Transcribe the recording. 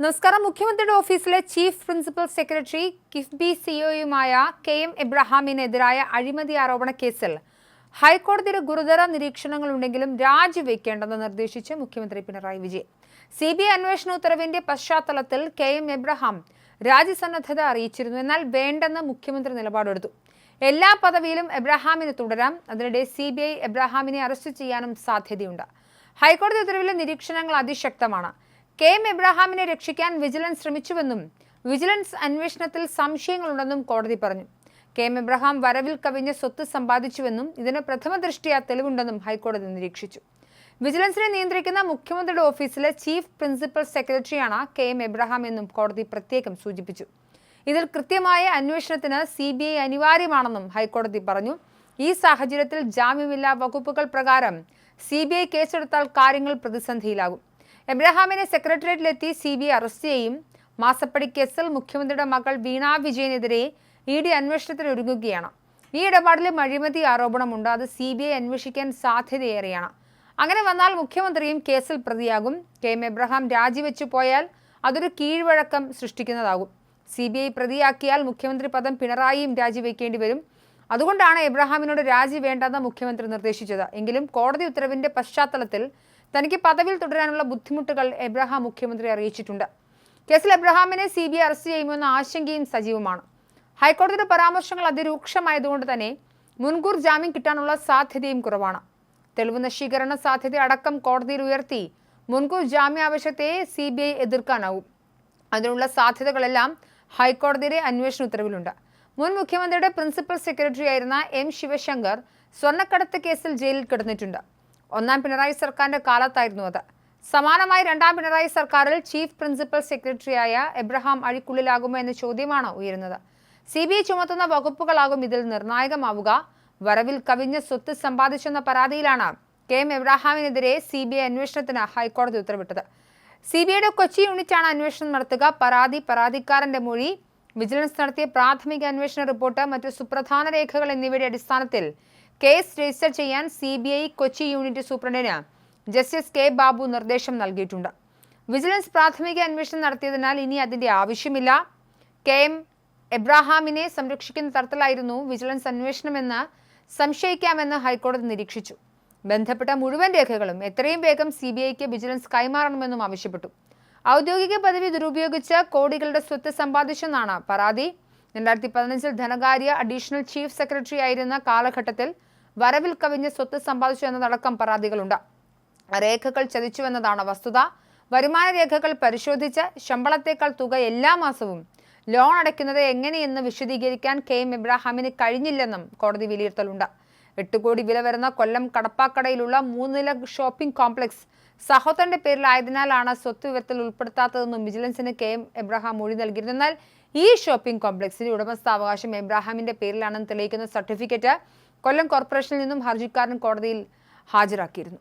നമസ്കാരം. മുഖ്യമന്ത്രിയുടെ ഓഫീസിലെ ചീഫ് പ്രിൻസിപ്പൽ സെക്രട്ടറി കിഫ്ബി സിഒയുമായ കെ എം എബ്രഹാമിനെതിരായ അഴിമതി ആരോപണ കേസിൽ ഹൈക്കോടതിയുടെ ഗുരുതര നിരീക്ഷണങ്ങളുണ്ടെങ്കിലും രാജിവെക്കേണ്ടെന്ന് നിർദ്ദേശിച്ച് മുഖ്യമന്ത്രി Pinarayi Vijayan. C B I അന്വേഷണ ഉത്തരവിന്റെ പശ്ചാത്തലത്തിൽ കെ എം എബ്രഹാം രാജ്യസന്നദ്ധത അറിയിച്ചിരുന്നു. എന്നാൽ വേണ്ടെന്ന് മുഖ്യമന്ത്രി നിലപാടെടുത്തു. എല്ലാ പദവിയിലും എബ്രഹാമിന് തുടരാം. അതിനിടെ സി ബി ഐ എബ്രഹാമിനെ അറസ്റ്റ് ചെയ്യാനും സാധ്യതയുണ്ട്. ഹൈക്കോടതി ഉത്തരവിലെ നിരീക്ഷണങ്ങൾ അതിശക്തമാണ്. കെ എം എബ്രഹാമിനെ രക്ഷിക്കാൻ വിജിലൻസ് ശ്രമിച്ചുവെന്നും വിജിലൻസ് അന്വേഷണത്തിൽ സംശയങ്ങളുണ്ടെന്നും കോടതി പറഞ്ഞു. കെ എം എബ്രഹാം വരവിൽ കവിഞ്ഞ സ്വത്ത് സമ്പാദിച്ചുവെന്നും ഇതിന് പ്രഥമ ദൃഷ്ടിയാ തെളിവുണ്ടെന്നും ഹൈക്കോടതി നിരീക്ഷിച്ചു. വിജിലൻസിനെ നിയന്ത്രിക്കുന്ന മുഖ്യമന്ത്രിയുടെ ഓഫീസിലെ ചീഫ് പ്രിൻസിപ്പൽ സെക്രട്ടറിയാണ് കെ എം എബ്രഹാം എന്നും കോടതി പ്രത്യേകം സൂചിപ്പിച്ചു. ഇതിൽ കൃത്യമായ അന്വേഷണത്തിന് സി ബി ഐ അനിവാര്യമാണെന്നും ഹൈക്കോടതി പറഞ്ഞു. ഈ സാഹചര്യത്തിൽ ജാമ്യമില്ലാ വകുപ്പുകൾ പ്രകാരം സി ബി ഐ കേസെടുത്താൽ കാര്യങ്ങൾ പ്രതിസന്ധിയിലാകും. എബ്രഹാമിനെ സെക്രട്ടേറിയറ്റിലെത്തി സി ബി അറസ്റ്റ് ചെയ്യും. മാസപ്പടി കേസിൽ മുഖ്യമന്ത്രിയുടെ മകൾ വീണ വിജയനെതിരെ ഇ ഡി അന്വേഷണത്തിന് ഒരുങ്ങുകയാണ്. ഈ ഇടപാടിൽ അഴിമതി ആരോപണമുണ്ട്. അത് സി ബി ഐ അന്വേഷിക്കാൻ സാധ്യതയേറെയാണ്. അങ്ങനെ വന്നാൽ മുഖ്യമന്ത്രിയും കേസിൽ പ്രതിയാകും. കെ എം എബ്രഹാം രാജിവെച്ചു പോയാൽ അതൊരു കീഴ്വഴക്കം സൃഷ്ടിക്കുന്നതാകും. സി ബി ഐ പ്രതിയാക്കിയാൽ മുഖ്യമന്ത്രി പദം പിണറായിയും രാജിവെക്കേണ്ടി വരും. അതുകൊണ്ടാണ് എബ്രഹാമിനോട് രാജി വേണ്ടെന്ന് മുഖ്യമന്ത്രി നിർദ്ദേശിച്ചത്. എങ്കിലും കോടതി ഉത്തരവിന്റെ പശ്ചാത്തലത്തിൽ തനിക്ക് പദവിയിൽ തുടരാനുള്ള ബുദ്ധിമുട്ടുകൾ എബ്രഹാം മുഖ്യമന്ത്രി അറിയിച്ചിട്ടുണ്ട്. കേസിൽ എബ്രഹാമിനെ സി ബി ഐ അറസ്റ്റ് ചെയ്യുമെന്ന ആശങ്കയും സജീവമാണ്. ഹൈക്കോടതിയുടെ പരാമർശങ്ങൾ അതിരൂക്ഷമായതുകൊണ്ട് തന്നെ മുൻകൂർ ജാമ്യം കിട്ടാനുള്ള സാധ്യതയും കുറവാണ്. തെളിവ് നശീകരണ സാധ്യത അടക്കം കോടതിയിൽ ഉയർത്തി മുൻകൂർ ജാമ്യാവശ്യത്തെ സി ബി ഐ എതിർക്കാനാവും. അതിനുള്ള സാധ്യതകളെല്ലാം ഹൈക്കോടതിയുടെ അന്വേഷണ ഉത്തരവിലുണ്ട്. മുൻ മുഖ്യമന്ത്രിയുടെ പ്രിൻസിപ്പൽ സെക്രട്ടറി ആയിരുന്ന എം ശിവശങ്കർ സ്വർണക്കടത്ത് കേസിൽ ജയിലിൽ കിടന്നിട്ടുണ്ട്. ഒന്നാം പിണറായി സർക്കാരിന്റെ കാലത്തായിരുന്നു അത്. സമാനമായി രണ്ടാം പിണറായി സർക്കാരിൽ ചീഫ് പ്രിൻസിപ്പൽ സെക്രട്ടറിയായ എബ്രഹാം അഴിക്കുള്ളിലാകുമോ എന്ന ചോദ്യമാണ് ഉയരുന്നത്. സി ബി ഐ ചുമത്തുന്ന വകുപ്പുകളാകും ഇതിൽ നിർണായകമാവുക. വരവിൽ കവിഞ്ഞ സ്വത്ത് സമ്പാദിച്ചെന്ന പരാതിയിലാണ് കെ എം എബ്രഹാമിനെതിരെ സി ബി ഐ അന്വേഷണത്തിന് ഹൈക്കോടതി ഉത്തരവിട്ടത്. സി ബി ഐയുടെ കൊച്ചി യൂണിറ്റാണ് അന്വേഷണം നടത്തുക. പരാതി പരാതിക്കാരന്റെ മൊഴി വിജിലൻസ് നടത്തിയ പ്രാഥമിക അന്വേഷണ റിപ്പോർട്ട് മറ്റു സുപ്രധാന രേഖകൾ എന്നിവയുടെ അടിസ്ഥാനത്തിൽ കേസ് രജിസ്റ്റർ ചെയ്യാൻ C B I Kochi unit സൂപ്രണ്ടിന് justice K Babu നിർദ്ദേശം നൽകിയിട്ടുണ്ട്. വിജിലൻസ് പ്രാഥമിക അന്വേഷണം നടത്തിയതിനാൽ ഇനി അതിന്റെ ആവശ്യമില്ല. കെ എം എബ്രാഹാമിനെ സംരക്ഷിക്കുന്ന തരത്തിലായിരുന്നു വിജിലൻസ് അന്വേഷണമെന്ന് സംശയിക്കാമെന്ന് ഹൈക്കോടതി നിരീക്ഷിച്ചു. ബന്ധപ്പെട്ട മുഴുവൻ രേഖകളും എത്രയും വേഗം സി ബി ഐക്ക് വിജിലൻസ് കൈമാറണമെന്നും ആവശ്യപ്പെട്ടു. ഔദ്യോഗിക പദവി ദുരുപയോഗിച്ച് കോടികളുടെ സ്വത്ത് സമ്പാദിച്ചെന്നാണ് പരാതി. രണ്ടായിരത്തി പതിനഞ്ചിൽ ധനകാര്യ അഡീഷണൽ ചീഫ് സെക്രട്ടറി ആയിരുന്ന കാലഘട്ടത്തിൽ വരവിൽ കവിഞ്ഞ് സ്വത്ത് സമ്പാദിച്ചു എന്നതടക്കം പരാതികളുണ്ട്. രേഖകൾ ചതിച്ചുവെന്നതാണ് വസ്തുത. വരുമാന രേഖകൾ പരിശോധിച്ച് ശമ്പളത്തേക്കാൾ തുക എല്ലാ മാസവും ലോൺ അടയ്ക്കുന്നത് എങ്ങനെയെന്ന് വിശദീകരിക്കാൻ കെ എം ഇബ്രാഹാമിന് കഴിഞ്ഞില്ലെന്നും കോടതി വിലയിരുത്തലുണ്ട്. എട്ട് കോടി വില വരുന്ന കൊല്ലം കടപ്പാക്കടയിലുള്ള മൂന്നില ഷോപ്പിംഗ് കോംപ്ലക്സ് സഹോദരന്റെ പേരിലായതിനാലാണ് സ്വത്ത് വിവരത്തിൽ ഉൾപ്പെടുത്താത്തതെന്നും വിജിലൻസിന് കെ എം എബ്രഹാം മൊഴി നൽകിയിരുന്നു എന്നാൽ ഈ ഷോപ്പിംഗ് കോംപ്ലക്സിന്റെ ഉടമസ്ഥാവകാശം എബ്രാഹാമിന്റെ പേരിലാണെന്ന് തെളിയിക്കുന്ന സർട്ടിഫിക്കറ്റ് കൊല്ലം കോർപ്പറേഷനിൽ നിന്നും ഹർജിക്കാരൻ കോടതിയിൽ ഹാജരാക്കിയിരുന്നു.